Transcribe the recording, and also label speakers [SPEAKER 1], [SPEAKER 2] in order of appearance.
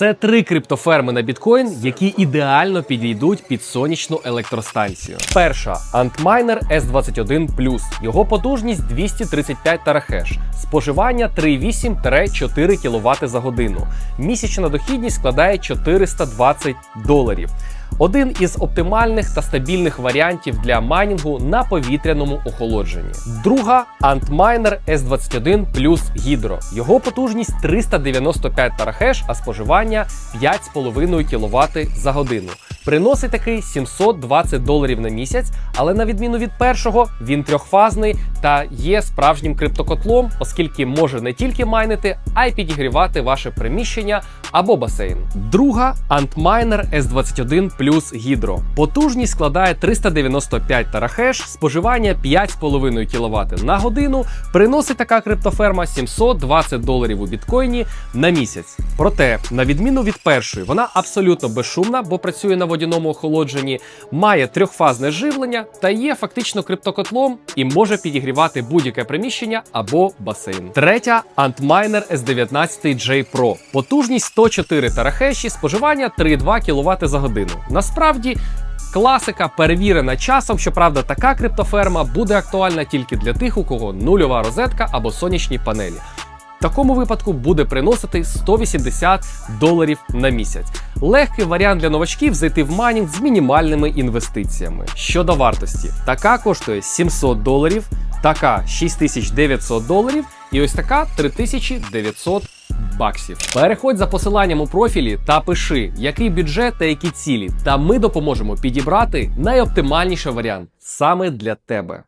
[SPEAKER 1] Це три криптоферми на біткоін, які ідеально підійдуть під сонячну електростанцію. Перша Antminer S21 Його потужність 235 тарахеш, споживання 3,8-4 кВт за годину. Місячна дохідність складає 420 доларів. Один із оптимальних та стабільних варіантів для майнінгу на повітряному охолодженні. Друга Antminer S21 Plus Hydro. Його потужність 395 терахеш, а споживання 5,5 кВт за годину. Приносить такий 720 доларів на місяць, але на відміну від першого, він трьохфазний та є справжнім криптокотлом, оскільки може не тільки майнити, а й підігрівати ваше приміщення або басейн. Друга Antminer S21 Plus Hydro. Потужність складає 395 терахеш, споживання 5,5 кВт на годину. Приносить така криптоферма 720 доларів у біткоїні на місяць. Проте, на відміну від першої, вона абсолютно безшумна, бо працює на водяному охолодженні, має трьохфазне живлення та є фактично криптокотлом і може підігрівати будь-яке приміщення або басейн. Третя Antminer S19J Pro. Потужність 104 терахеші, споживання 3,2 кВт за годину. Насправді. Класика перевірена часом. Щоправда, така криптоферма буде актуальна тільки для тих, у кого нульова розетка або сонячні панелі. В такому випадку буде приносити 180 доларів на місяць. Легкий варіант для новачків зайти в майнінг з мінімальними інвестиціями. Щодо вартості, така коштує 700 доларів, така 6900 доларів, і ось така 3900 баксів. Переходь за посиланням у профілі та пиши, який бюджет та які цілі, та ми допоможемо підібрати найоптимальніший варіант саме для тебе.